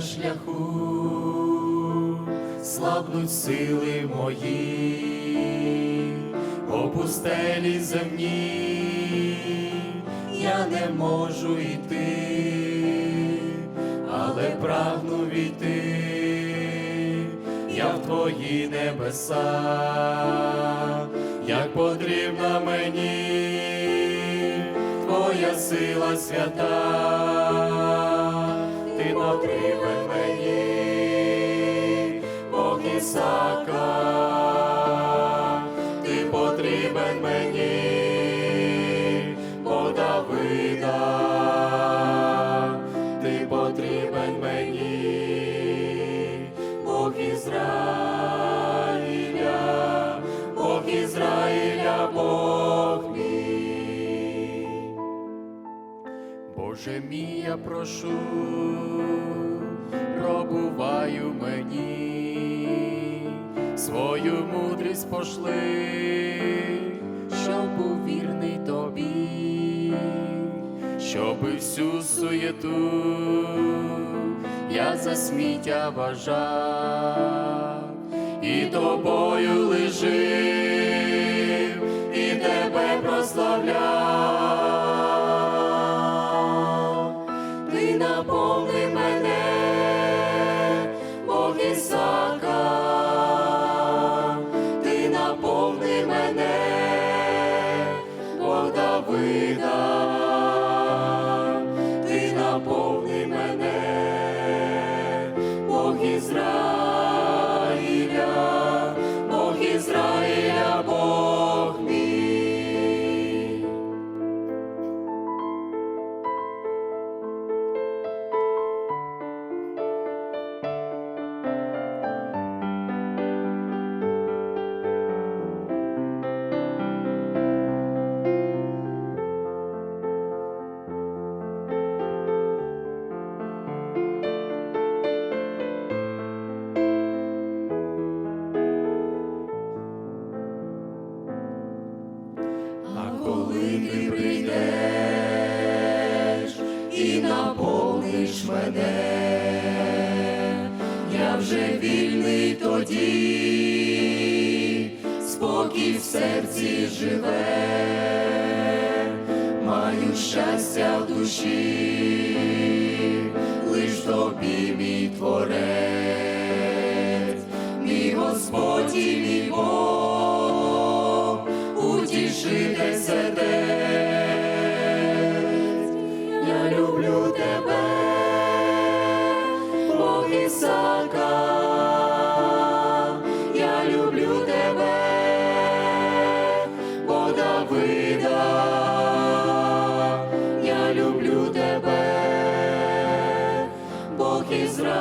шляху, слабнуть сили мої, по пустелі земні я не можу йти, але прагну війти, я в твої небеса, як потрібна мені твоя сила свята, потрібен мені, Бог Ісака, ти потрібен мені, Бог Давида, ти потрібен мені, Боже мій, я прошу, пробуваю мені, свою мудрість пошли, щоб був вірний тобі, щоби всю суєту я за сміття вважав наповниш мене, я вже вільний тоді, спокій в серці живе, маю щастя в душі, лиш тобі мій творець, мій Господь і мій Ісака, я люблю тебе, Бог Давида, я люблю тебе, Бог Ізраїля,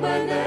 Amen.